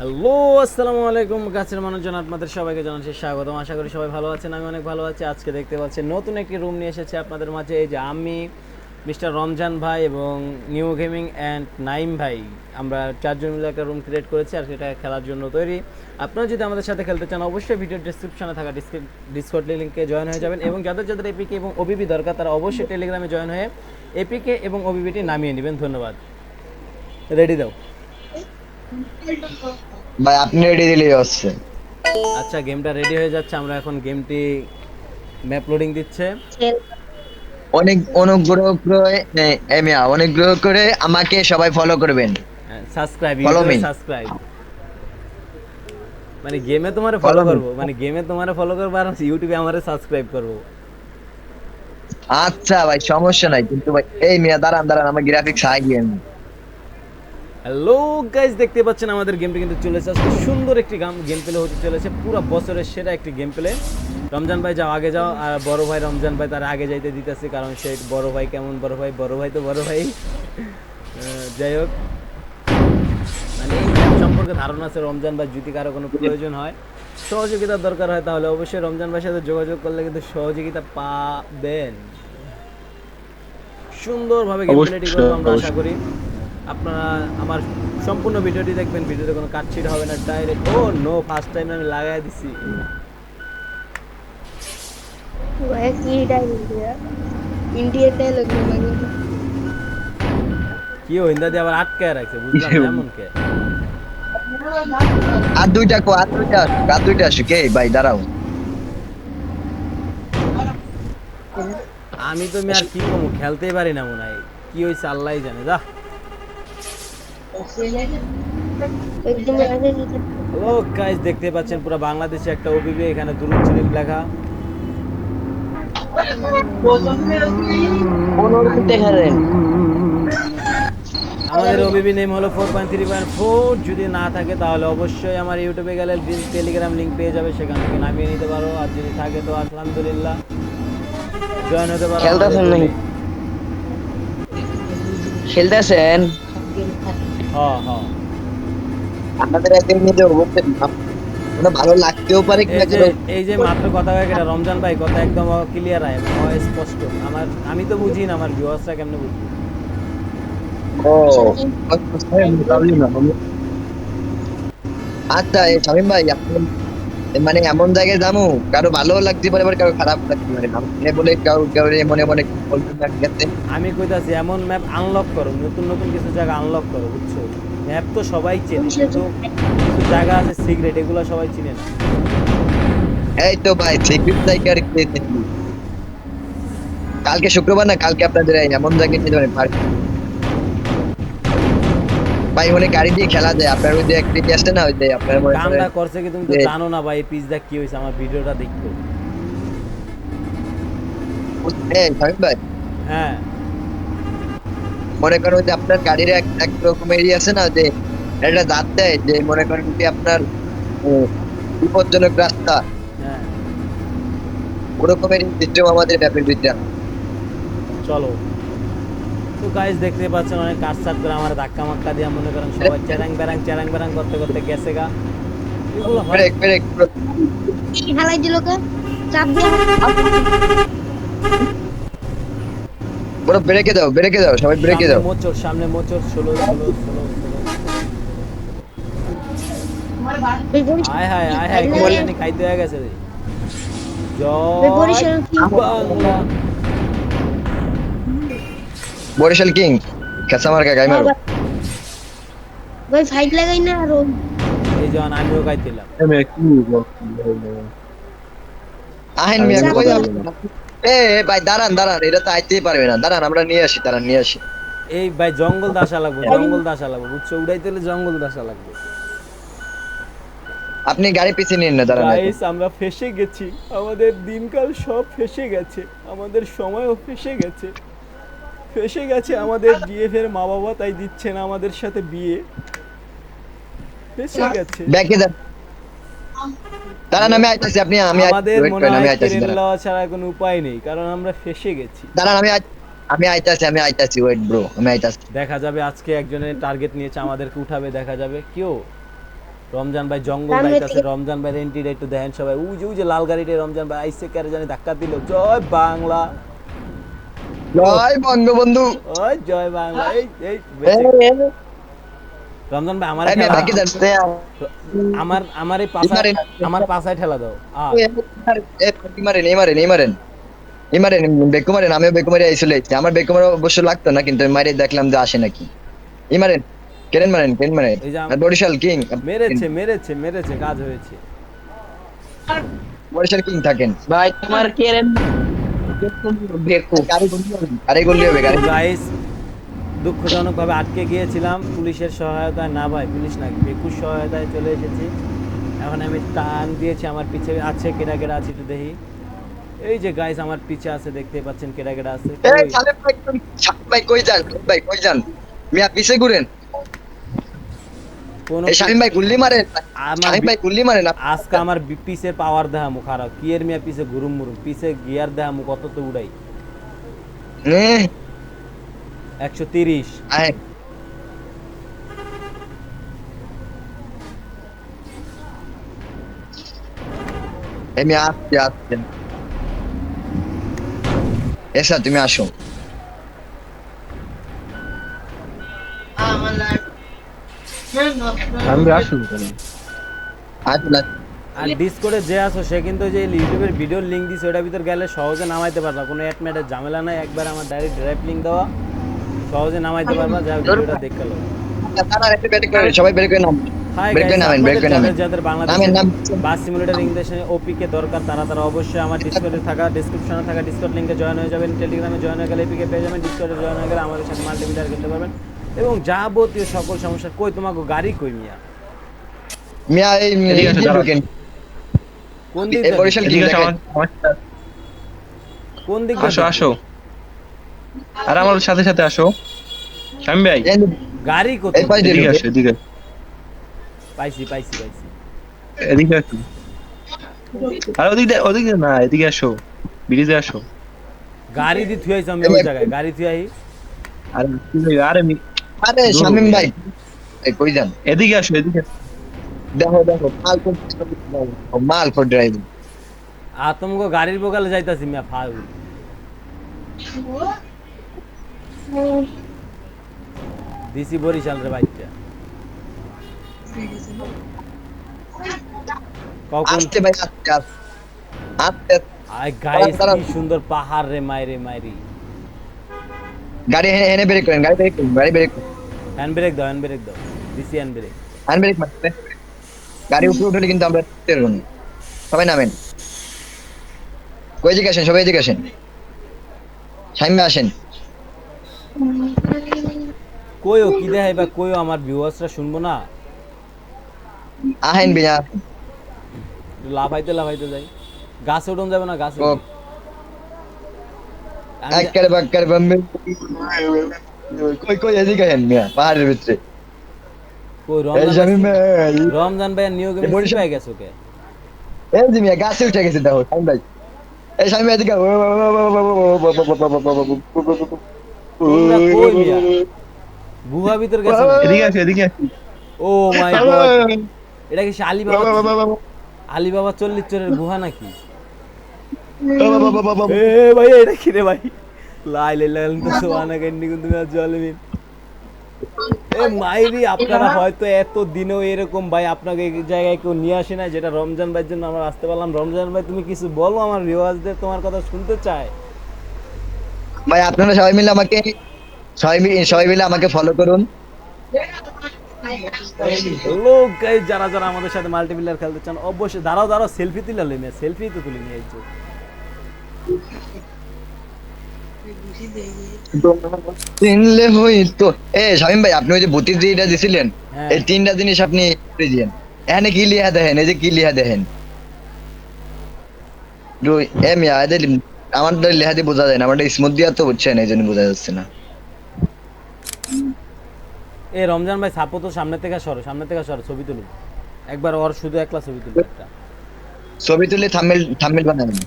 Hello আসসালামু আলাইকুম গাছের মানুষজন আপনাদের সবাইকে জানাচ্ছি আশা করি সবাই ভালো আছেন, আমি অনেক ভালো আছি। আজকে দেখতে পাচ্ছেন নতুন একটি রুম নিয়ে এসেছে আপনাদের মাঝে। এই যে আমি মিস্টার রমজান ভাই এবং নিউ গেমিং অ্যান্ড নাইম ভাই। আমরা চারজন মিলে একটা রুম ক্রিয়েট করেছি আর সেটা খেলার জন্য তৈরি। আপনারা যদি আমাদের সাথে খেলতে চান, অবশ্যই ভিডিও ডিসক্রিপশনে থাকা ডিসকর্ড লিঙ্কে জয়েন হয়ে যাবেন। এবং যাদের যাদের এপিকে এবং ওবিবি দরকার, তারা অবশ্যই টেলিগ্রামে জয়েন হয়ে এপিকে এবং ওবিবিটি নামিয়ে নেবেন ধন্যবাদ। রেডি দাও। ভাই আপনি রেডি দিলেই হচ্ছে। আচ্ছা গেমটা রেডি হয়ে যাচ্ছে আমরা এখন গেমটি ম্যাপ লোডিং দিচ্ছে। অনেক অনুগ্রহ করে এ- এ মিয়া অনুগ্রহ করে আমাকে সবাই ফলো করবেন। Subscribe Follow me. সাবস্ক্রাইব মানে গেমে তোমারে ফলো করব মানে গেমে তোমারে ফলো করব আর ইউটিউবে আমারে সাবস্ক্রাইব করব। আচ্ছা ভাই, সমস্যা নাই। কিন্তু ভাই, এই মিয়া, দাঁড়ান দাঁড়ান, আমার graphics high game hello guys দেখতে পাচ্ছেন আমাদের গেমটা কিন্তু চলেছে আজকে সুন্দর একটি গাম গেম প্লে হতে চলেছে পুরো বছরের সেরা একটি গেম প্লে রমজান ভাই, যাও, আগে যাও। আর বড় ভাই রমজান ভাই তার আগে যাইতে দিতেছে, কারণ সে বড় ভাই কেমন বড় ভাই? বড় ভাই তো বড় ভাই। যাই হোক। সম্পর্কে ধারণা আছে রমজান বা যদি কারও কোনো প্রয়োজন হয় সহযোগিতার দরকার হয় তাহলে অবশ্যই রমজান ভাইয়ের সাথে যোগাযোগ করলে কিন্তু সহযোগিতা পাবেন। সুন্দরভাবে গেমপ্লেটি করব আমরা আশা করি। আপনারা আমার সম্পূর্ণ ভিডিওটি দেখবেন ভিডিওতে কোনো কাটছিট হবে না direct oh no first time আমি লাগাই দিছি। কি হইন্দা ইন্ডিয়া আবার আটকে রাখছে বুঝলাম এমন কে? আর দুইটা কো আর দুইটা আসুক আর দুইটা আসুক। এই ভাই দাঁড়াও। আমি তো আর কি করব খেলতেই পারি না মনে হয়। কি হয়েছে আল্লাহ জানে যা। ও গাইস দেখতে পাচ্ছেন পুরো বাংলাদেশে একটা ওবিবি এখানে দুরুদ শরীফ লেখা। দেখা রে। আমাদের ওবিবি নেম হলো four point three point four যদি না থাকে তাহলে অবশ্যই আমার ইউটিউবে গেলে টেলিগ্রাম লিঙ্ক পেয়ে যাবে সেখান থেকে নামিয়ে নিতে পারো। আর যদি থাকে তো আলহামদুলিল্লাহ জয়েন হতে পারো খেলতেছেন নাকি? খেলতেছেন? হ্যাঁ হ্যাঁ। একদিন মানে ভালো লাগতেও পারে এই যে কিন্তু- এই যে মাত্র কথা হয়ে গেল রমজান ভাই কথা একদম ক্লিয়ার আয় হয় স্পষ্ট। আমার আমি তো বুঝি না আমার ভিউয়ার্সরা কেমনে বুঝবি? আচ্ছা এই শামিম ভাই মানে এমন জায়গায় যাব কারও ভালো লাগতে পারে আবার কারও খারাপ লাগতে পারে আপনি বলে কারও কারও মনে মনে বলতে না আমি কইতাছি এমন ম্যাপ আনলক করো নতুন নতুন কিছু জায়গা আনলক করো বুঝছ? ম্যাপ তো সবাই চেনে কিন্তু কিছু জায়গা আছে সিক্রেট এগুলো সবাই চিনে না। এই তো ভাই সিকিউরিটি জায়গা আর কি কালকে শুক্রবার না কালকে আপনাদের এমন জায়গায় নিয়ে যাবেন পার্ক ভাই ওখানে গাড়ি দিয়ে খেলা যায় আপনার ওই যে একটি আসছে না ওই যে আপনার মনে কামটা করছে কি তুমি তো যে- জানো না ভাই পিজদা কি হয়েছে আমার ভিডিওটা দেখো এই শামিম ভাই? হ্যাঁ। মনে করেন যে আপনার গাড়ির এক এক রকম এরিয়া আছে না যে একটা দাঁত দেয় যে মনে করেন কি আপনার বিপজ্জনক রাস্তা। হ্যাঁ। ওরকমের সিস্টেম আমাদের ম্যাপের বিদ্যা। চলো। তো দেখতে পাচ্ছেন অনেক কাজ সাত করে আমার ধাক্কা মাক্কা দিয়ে মনে করেন সবাই চ্যারাং ব্যারাং চ্যারাং ব্যারাং করতে করতে গেছে গা। এগুলো মোচর সামনে মোচর হায় হায় খাইতে হয়ে গেছে রে। বাংলা। বরিশাল কিং খেসামার কা গাইমার ভাই ফাইট লাগাই না আর। এই জন আমিও গাইছিলাম। আমি কি আহেন মিয়া কই এ ভাই দাঁড়ান দাঁড়ান এটা তো আইতেই পারবে না। দাঁড়ান আমরা নিয়ে আসি দাঁড়ান নিয়ে আসি। এই ভাই জঙ্গল দাসা লাগবে জঙ্গল দাসা লাগবে। উচ্চ উড়াইতে হলে জঙ্গল দাসা লাগবে। আপনি গাড়ি পিছে নিন না দাঁড়ান। গাইস আমরা ফেসে গেছি। আমাদের দিনকাল সব ফেসে গেছে। আমাদের সময়ও ফেসে গেছে। ফেসে গেছে আমাদের জিএফ এর মা বাবা তাই দিচ্ছে না আমাদের সাথে বিয়ে। ফেসে গেছে। ব্যাকে দাঁড়ান আমি আইতাছি আপনি আমি আমাদের মনে হয় আইতাছি ট্রেন লওয়া ছাড়া কোনো উপায় নেই কারণ আমরা ফেসে গেছি। দাঁড়ান আমি আমি আইতাছি আমি আইতাছি ওয়েট ব্রো আমি আইতাছি। দেখা যাবে আজকে একজনের টার্গেট নিয়েছে আমাদেরকে উঠাবে দেখা যাবে। কেউ রমজান ভাই জঙ্গল সামনে রমজান ভাই এন্ট্রিটা একটু দেখেন সবাই। উই যে লাল গাড়িটা রমজান ভাই আইসে কারে জানি ধাক্কা দিল। জয় বাংলা। জয় বঙ্গবন্ধু। ওই জয় বাংলা এই রমজান ভাই আমার আমার আমার এই পাশায় আমার পাশায় ঠেলা দাও। মারেন এই মারেন এই মারেন এই মারেন বেকু মারেন আমিও বেকু মারি আইসলে আমার বেকু মারা অবশ্য লাগতো না কিন্তু আমি মারি দেখলাম যে আসে নাকি। এই মারেন কেন মারেন? কেন মারেন বরিশাল কিং? মেরেছে মেরেছে মেরেছে কাজ হয়েছে। বরিশাল কিং থাকেন। ভাই তোমার কেরেন গাইস দুঃখজনকভাবে আটকে গিয়েছিলাম। পুলিশের সহায়তায় না ভাই পুলিশ না বেকুর সহায়তায় চলে এসেছি। এখন আমি টান দিয়েছি আমার পিছে। আছে কেডা কেডা আছে একটু দেখি। এই যে গাইস আমার পিছে আছে দেখতে পাচ্ছেন কেডা কেডা আছে ভাই কই- সালেম ভাই কই যান ভাই কই যান? মিয়া পিছে ঘুরেন। শামিম ভাই গুল্লি মারেন শামিম ভাই গুল্লি মারেন আজকে আমার পিছে পাওয়ার দেহা খারাপ মিয়া গুরুম মুরুম পিছে গিয়ার দেহা কত তো উড়াই। এ, একশো তিরিশ। আয়। এই মিয়া আসছে আসছে। এসা তুমি আসো। আমি আসুন আসো আর ডিসকোডে যে আসো সে কিন্তু যে ইউটিউবের ভিডিওর লিঙ্ক দিছে ওটার ভিতর গেলে সহজে নামাইতে পারবা। কোনো অ্যাড ম্যাটের ঝামেলা নাই একবার আমার ডাইরেক্ট ড্রাইভ লিঙ্ক দেওয়া সহজে নামাইতে পারবা যা ভিডিওটা দেখতে লো করে সবাই বের করে নাম। যাদের বাস সিমুলেটর ইংলিশে দরকার তারা তারা অবশ্যই আমার ডিসকর্ডে থাকা ডেসক্রিপশনে থাকা ডিসকর্ড লিঙ্কে জয়েন হয়ে যাবেন টেলিগ্রামে জয়েন হয়ে গেলে এপিকে পেয়ে যাবেন ডিসকর্ডে জয়েন হয়ে গেলে আমাদের সাথে মাল্টিমিটার করতে পারবেন। এবং যাবতীয় সকল সমস্যা কই তোমাকে গাড়ি কই মিয়া? মিয়া এই। কোন দিক এই বরিশাল কি কোন দিক আসো আসো। আর আমার সাথে সাথে আসো। স্বামী ভাই। গাড়ি কোথায় এই পাশ এদিকে আসো এদিকে পাইছি পাইছি পাইছি। এদিকে আসো। আর ওদিকে ওদিকে না এদিকে আসো। ব্রিজে আসো। গাড়ি দিয়ে থুয়াইছি আমি ওই জায়গায় গাড়ি থুয়াই আর আরে আরে শামিম ভাই। কই যান? এদিকে আসো এদিকে দেখো দেখো মাল ফর মাল ফর ড্রাইভিং গাড়ির বোকালে যাইতাছি মিয়া ফাউ। দিছি বরিশাল রে বাইকটা। কখন? আসতে ভাই আসতে আসতে। আসতে আই গাইস কি সুন্দর পাহাড় রে মাইরে মাইরি। গাড়ি এনে ব্রেক করেন গাড়ি ব্রেক করেন গাড়ি ব্রেক হ্যান্ড ব্রেক দাও হ্যান্ড ব্রেক দাও। দিছি হ্যান্ড ব্রেক হ্যান্ড ব্রেক মারতে গাড়ি উপরে উঠলে কিন্তু আমরা তেরবো না। সবাই নামেন। কই দিকে আসেন সবাই এদিকে আসেন। সামনে আসেন। কইও কি দেখাই বা কইও আমার ভিউয়ার্সরা শুনব না? আহেন বিয়া লাফাইতে লাফাইতে যাই। গাছে উঠুন যাবে না গাছে। আমি বাম্বে কই কই এদিকে মিয়া পাহাড়ের ভিতরে কই রমজান রমজান ভাই নিয়োগ পেয়ে গেছো কে এই যে মিয়া গাছে উঠে গেছে দেখো শামিম ভাই এই শামিম ভাই এদিকে তোমরা কই মিয়া গুহা ভিতর গেছো এদিকে আসো এদিকে আসো ও মাই গড এটা কি সে আলিবাবা আলিবাবা চল্লিশ চোরের গুহা নাকি এ ভাই এটা কি রে ভাই কেন্নি কিন্তু তুমি এ মাইরি আপনারা হয়তো এত দিনেও এরকম ভাই আপনাকে জায়গায় কেউ নিয়ে আসে না যেটা রমজান ভাইয়ের জন্য আমরা আসতে পারলাম। রমজান ভাই তুমি কিছু বলো আমার রিওয়াজদের তোমার কথা শুনতে চায়? ভাই আপনারা সবাই মিলে আমাকে সবাই মিলে সবাই মিলে আমাকে ফলো করুন। লোক গাইস যারা যারা আমাদের সাথে মাল্টিপ্লেয়ার খেলতে চান অবশ্যই দাঁড়াও দাঁড়াও সেলফি তুলে নিয়ে সেলফি তো তুলে নিয়ে চিনলে হইতো এ শামিম ভাই আপনি ওই যে যেটা দিছিলেন হ্যাঁ। এই তিনটা জিনিস আপনি দিয়েন। এখানে কি লিহা দেখেন এই যে কি লিহা দেখেন? দুই এ মিয়া এদের আমার লেহা দিয়ে বোঝা যায় না স্মুথ দিয়া তো বুঝছেন এই জন্য বোঝা যাচ্ছে না। এ রমজান ভাই সাপো তো সামনে থেকে সরো সামনে থেকে সরো ছবি তুলুন একবার ওর শুধু একলা ছবি তুলুন একটা। ছবি তুলে থাম্বেল থাম্বেল বানাবেন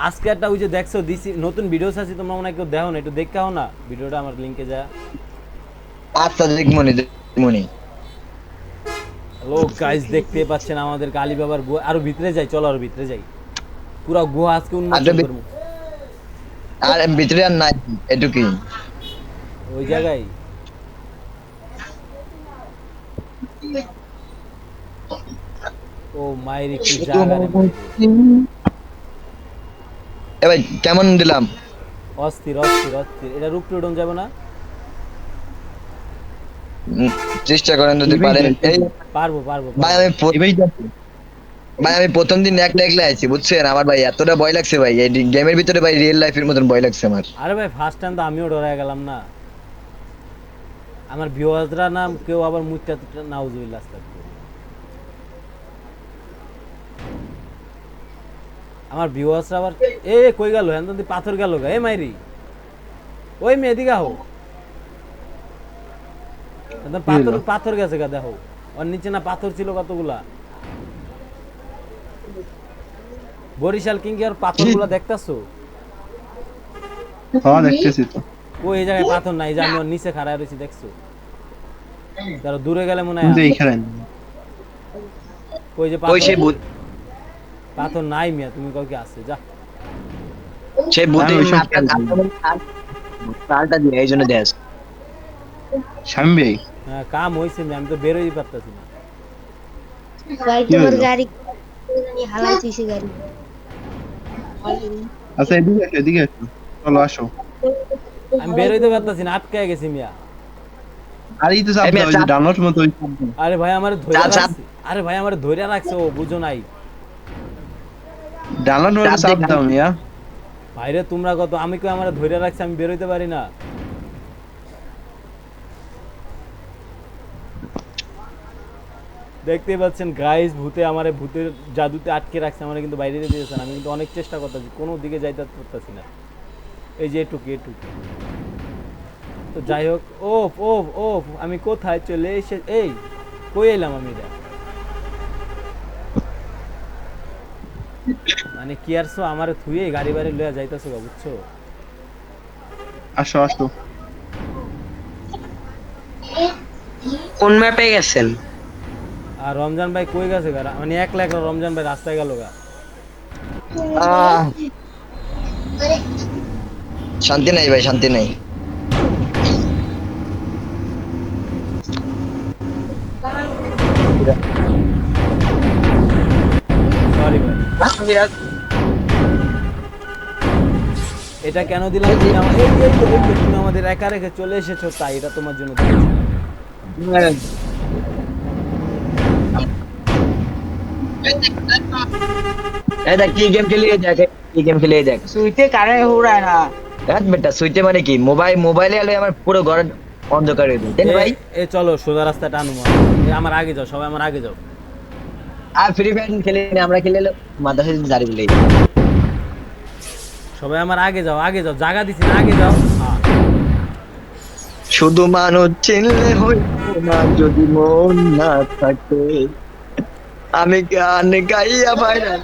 আজকে একটা ওই যে দেখছ দিছি নতুন ভিডিওস আছে তোমরা মনে কেউ দেখো না একটু দেখাও না। ভিডিওটা আমার লিংকে যা। আচ্ছা দেখমনি দেখমনি লোক গাইস দেখতে পাচ্ছেন আমাদের কালী বাবার গুহা। আরও ভিতরে যাই চলো আরও ভিতরে যাই। পুরো গুহা আজকে উন্মোচন আচ্ছা, ভি- আর ভিতরে আর নাই এটুকুই। ওই জায়গায়। ও মায়ের একটু জায়গা রে। এ ভাই কেমন দিলাম? অস্থির অস্থির অস্থির। এটা রূপ যাবে না? চেষ্টা করেন যদি পারেন। এই পারব পারব ভাই আমি ভাই আমি প্রথম দিন একলা একলা আছি বুঝছেন? আমার ভাই এতটা ভয় লাগছে ভাই। এই গেমের ভিতরে ভাই রিয়েল লাইফের মতন ভয় লাগছে আমার। আরে ভাই ফার্স্ট টাইম তো আমিও ডরায় গেলাম না। আমার ভিউয়ার্সরা না কেউ আবার মুখটা নাউজুবিল্লাহ। আমার ভিউয়ার্সরা আবার এ কই গেল? হ্যাঁ তো পাথর গেল গা। এ মাইরি। ওই মেয়ে দিকে হো পাথর পাথর গেছে গা দেখো। ওর নিচে না পাথর ছিল কতগুলা? বরিশাল কিংকি আর পাথরগুলা দেখতাছো? হ্যাঁ দেখতেছি তো। ওই এই জায়গায় পাথর নাই যে আমি ওর নিচে খাড়ায় রয়েছি দেখছ? তার দূরে গেলে মনে হয় ওই যে ওই সেই পাথর। পাথর নাই মিয়া তুমি কও কি আছে যা। সেই করিনি। তালটা দিয়ে এই জন্য দেশ স্বামী ভাই? হ্যাঁ কাম হইছে মিয়া আমি তো বেরোই পারতাছি না। ভাই তোমার গাড়ি গাড়ি। আচ্ছা এদিকে আসো এদিকে আসো। চলো আসো। আমি বেরোইতে পারতাছি না আটকে গেছি মিয়া। আর এই তো চাপ দাও, মতো। আরে ভাই আমার ধরে আরে ভাই আমার ধরে রাখছে ও বুঝো নাই। ডানোর মতো চাপ দাও মিয়া ভাইরে তোমরা কত আমি কই আমার ধরে রাখছে আমি বেরোইতে পারি না। দেখতে পাচ্ছেন গাইস ভূতে আমার ভূতের জাদুতে আটকে রাখছে আমার কিন্তু বাইরে দিয়েছেন আমি কিন্তু অনেক চেষ্টা করতেছি কোনো দিকে যাইতে পারতেছি না। এই যে এটুকু এটুকু। তো যাই হোক ও ও ও আমি কোথায় চলে এসে এই কই এলাম আমি এটা মানে কি আর সো আমার থুয়ে গাড়ি বাড়ি লইয়া যাইতাছো গা বুঝছ? আসো আসো। কোন ম্যাপে গেছেন? আর রমজান ভাই কই গেছে গা? মানে একলা একলা রমজান ভাই রাস্তায় গেল গা। শান্তি নাই ভাই শান্তি নাই। সরি ভাই। এটা কেন দিলাম তুমি আমা- এই এই তো, এই তুমি আমাদের একা রেখে চলে এসেছ তাই এটা তোমার জন্য দিয়েছি। এই দেখ কি গেম খেলিয়ে দেখ কি গেম খেলিয়ে দেখ। সুইতে কারে না। দেখ বেটা সুইচে মানে কি? মোবাইল মোবাইলে আলো আমার পুরো ঘর অন্ধকার হয়ে যায় ভাই? এ- চলো সোজা রাস্তা টানো আমার আগে যাও সবাই আমার আগে যাও। আর ফ্রি ফায়ার খেলে আমরা খেলে এলো মাদ্রাসা দাঁড়ি বলে সবাই আমার আগে যাও আগে যাও জায়গা দিছি না আগে যাও। শুধু মানুষ চিনলে হইতো না যদি মন না থাকে। আমি গান গাইয়া বাইরা।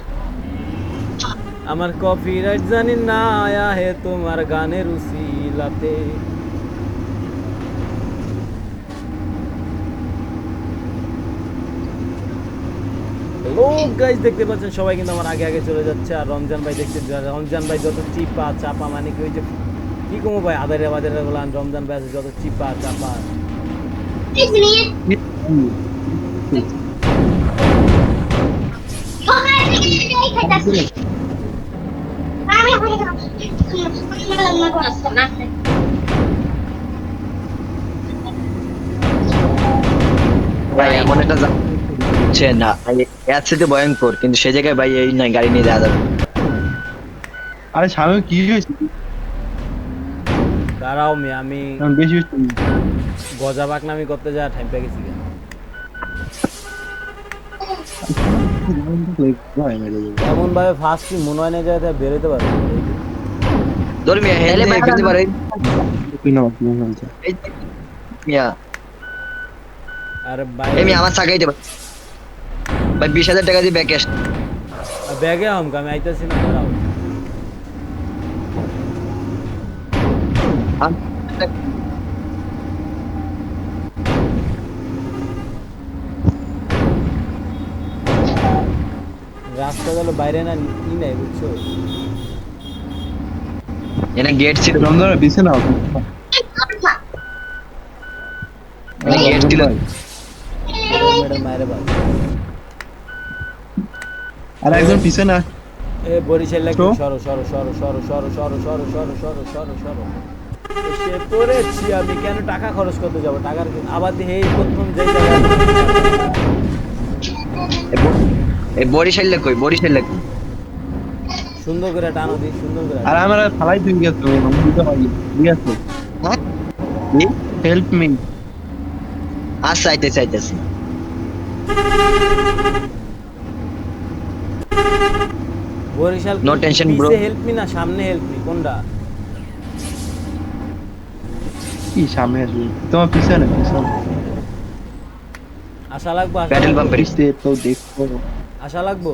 আমার কপিরাইট জানি না আয়া হে তোমার গানের উসিলাতে। লোক গাইজ দেখতে পাচ্ছেন সবাই কিন্তু আমার আগে আগে চলে যাচ্ছে। আর রমজান ভাই দেখতে রমজান ভাই যত চিপা চাপা মানে কি ওই যে কি কমো ভাই আদারে বাজারে বলান রমজান ভাই আছে যত চিপা চাপা। ভাই এমন একটা হচ্ছে না এর ভয়ঙ্কর কিন্তু সে জায়গায় ভাই এই নাই গাড়ি নিয়ে যাওয়া যাবে আরে স্বামী কি হয়েছে? দাঁড়াও মে আমি আমি বেশি গজা বাকনামি করতে যা টাইম পেয়ে গেছি এমন ভাবে ফার্স্ট মনে হয় না যে বেরোতে পারবে ধর্মিয়া হেলে পারে। মিয়া। আর ভাই। মিয়া আমার চাকাইতে পারে। ভাই বিশ হাজার টাকা দিয়ে ব্যাগে আস ব্যাগে আমকে আমি আইতাছি না দাঁড়াও। রাস্তা গেল বাইরে না ই নাই বুঝছ? এটা গেট ছিল। রমজান বিছে না গেট ছিল। মেডাম মায়ের বাবা। আর একজন পিছে না এ বরিশাল লাগবে তো? সরো সরো সরো সরো সরো সরো সরো সরো সরো সরো সরো এসে পড়েছি আমি কেন টাকা খরচ করতে যাব টাকার আবার দিয়ে এই প্রথম যেই এই বরিশাল কই বরিশাল কই সুন্দর করে টানো দি সুন্দর করে আর আমার ফালাই তুই গেছো আমি দিতে পারি ঠিক আছে হ্যাঁ হেল্প মি আচ্ছা আইতেছে আইতেছে Barishal No tension, bro. Help me না সামনে হেল্প মি কোনটা? কি সামনে আসবে? তোমার পিছনে পিছনে। আশা লাগবো প্যাডেল লাগবো? বাম্পার তো দেখো। আশা লাগবো?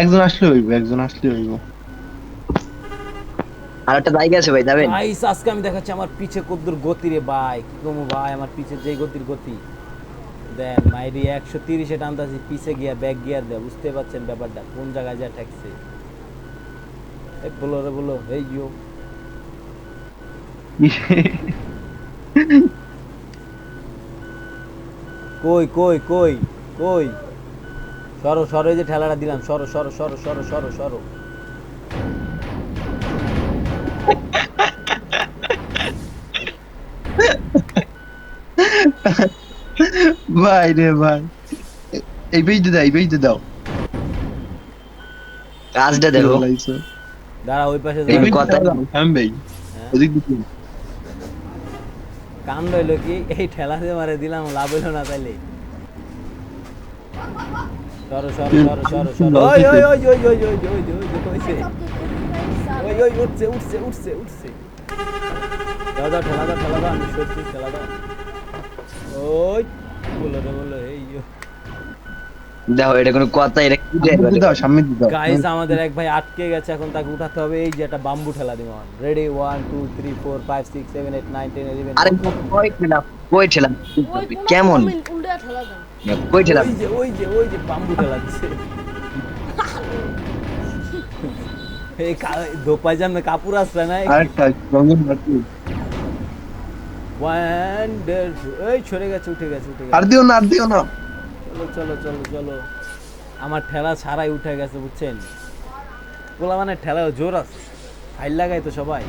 একজন আসলে হইব একজন আসলে হইব। আর একটা জায়গা আছে ভাই যাবেন? গাইস আজকে আমি দেখাচ্ছি আমার পিছে কদ্দুর গতি রে ভাই কি কমু ভাই আমার পিছে যে গতির গতি। দেন, মাইরি একশো তিরিশে টানতাছি, পিছে গিয়া ব্যাক গিয়ার দেয়, বুঝতে পারছেন ব্যাপারটা, কোন জায়গায় যা ঠেকছে? বলো রে, বলো ইউ কই কই কই কই? সরো সরো যে ঠেলাটা দিলাম, সরো সরো সরো সরো সরো সরো। ভাই রে ভাই এই পেজ দাও এই পেজ দাও কাজটা দেখো দাঁড়া ওই পাশে কথা- হ্যাঁ। ওদিক দিকে কান রইল কি এই ঠেলা দিয়ে মারে দিলাম লাভ হইল না তাইলে সরো সরো সরো সরো সরো ওই ওই ওই ওই ওই ওই ওই ওই ওই ওই ওই উঠছে উঠছে উঠছে উঠছে দাও দাও ঠেলা দাও ঠেলা দাও আমি সরছি ঠেলা দাও ওই বলো রে বলো এই দেখো এটা কোনো কথা এটা কি দাও সামনে দাও। গাইস আমাদের এক ভাই আটকে গেছে এখন তাকে উঠাতে হবে। এই যে একটা বাম্বু ঠেলা দিব ready one two three four five six seven eight nine ten eleven আরে কই ঠেলাম কই ঠেলাম কেমন? উল্টা ঠেলা দেন কই ঠেলাম ওই যে ওই যে ওই যে বাম্বু ঠেলা দিচ্ছে এই দোপাই জামনে কাপড় আসছে না রঙিন ওয়ান্ডারফুল এই সরে গেছে উঠে গেছে উঠে আর দিও না আর দিও না। চলো চলো চলো চলো। আমার ঠেলা ছাড়াই উঠে গেছে বুঝছেন? পোলা মানে ঠেলা জোর আছে। ফাইল লাগাই তো সবাই।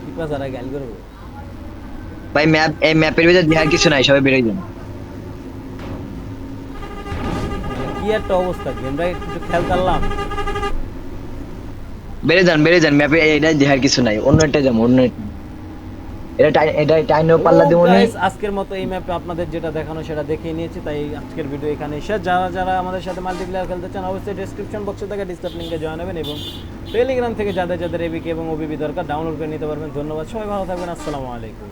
টিপা ছাড়া করব। ভাই ম্যাপ এই ম্যাপের ভিতরে দেখার কিছু নাই সবাই বেরোয় যান মানে কি একটা অবস্থা গেমটা একটু খেয়াল করলাম। বেড়ে যান বেড়ে যান ম্যাপে এটা দেখার কিছু নাই। অন্য একটা যাব অন্য এটা এটা টাইনো পাল্লা দিব তো না। guys, আজকের মতো এই ম্যাপে আপনাদের যেটা দেখানো সেটা দেখিয়ে নিয়েছি তাই আজকের ভিডিও এখানে শেষ। যারা যারা আমাদের সাথে মাল্টিপ্লেয়ার খেলতে চান অবশ্যই ডেসক্রিপশন বক্সে থেকে ডিসক্রিপ লিঙ্কে জয়েন হবেন এবং টেলিগ্রাম থেকে যাদের যাদের এবিকে এবং ওবিবি দরকার ডাউনলোড করে নিতে পারবেন। ধন্যবাদ সবাই ভালো থাকবেন আসসালামু আলাইকুম।